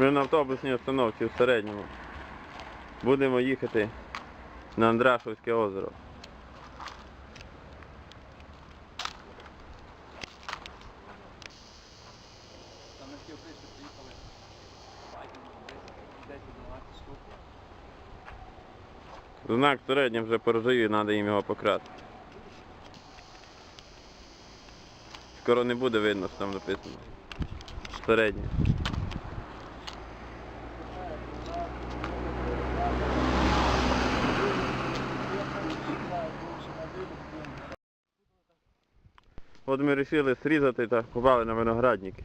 Ми на автобусній остановці в середньому. Будемо їхати на Андрашівське озеро. Там на ті описи приїхали десь 10-12 штук. Знак середньо вже поржавів, треба їм його пократи. Скоро не буде видно, що там написано. Середнє. От ми вирішили срізати та попали на виноградники.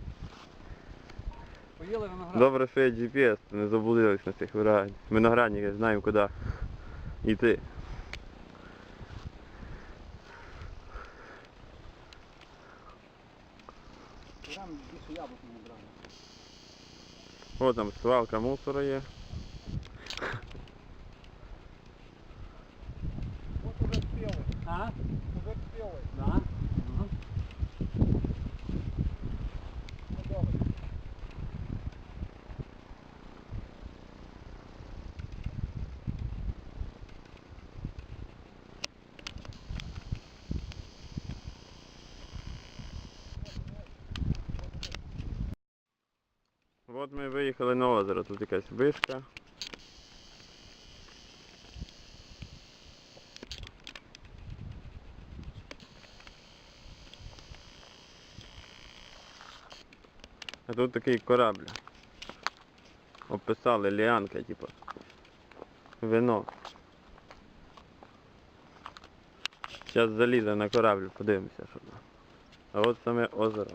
Поїли виноград. Добре, що є GPS, то не заблудились на цих виноград- виноградниках, знаємо куди йти. Більше яблук не брали. О, там свалка мусора є. Вот уже спелый, А? уже спелый. Да? От ми виїхали на озеро, тут якась вишка. А тут такий корабль. Описали ліанка, типу. Вино. Зараз заліземо на корабль, подивимося, що там. А от саме озеро.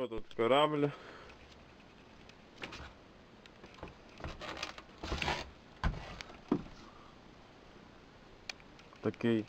Ось тут корабль. Такий.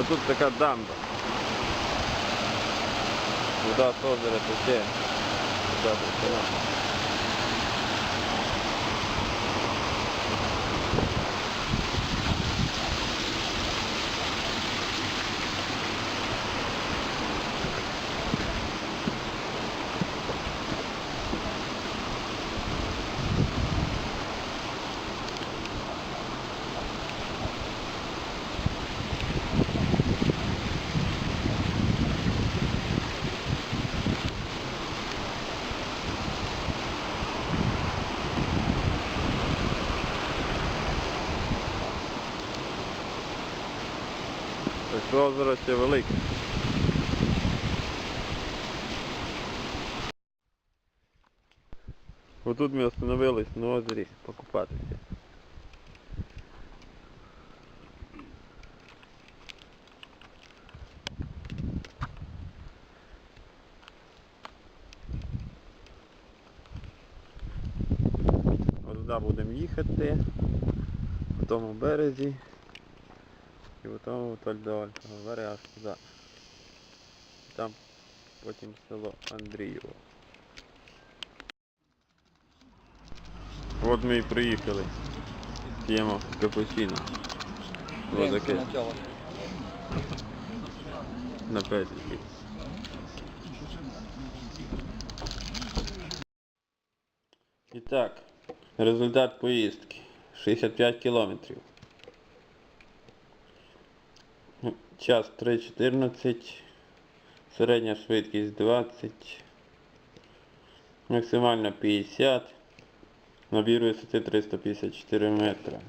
Ось тут така дамба. Вода з озера тече. Тобто озеро ще велике. Отут ми остановились на озері покупатися. Туди будемо їхати, в тому березі. Вдоль до Альпного берега аж туди. Там потім село Андрієво. От ми і приїхали. П'ємо капучино. Ось таке на петлі. І так, результат поїздки. 65 кілометрів. Ну, Час 3.14, середня швидкість 20, максимальна 50, набір висоти 354 метра.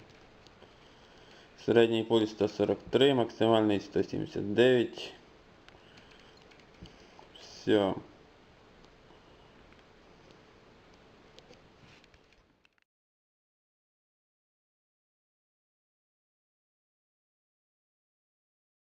Середній пульс 143, максимальний 179. Все.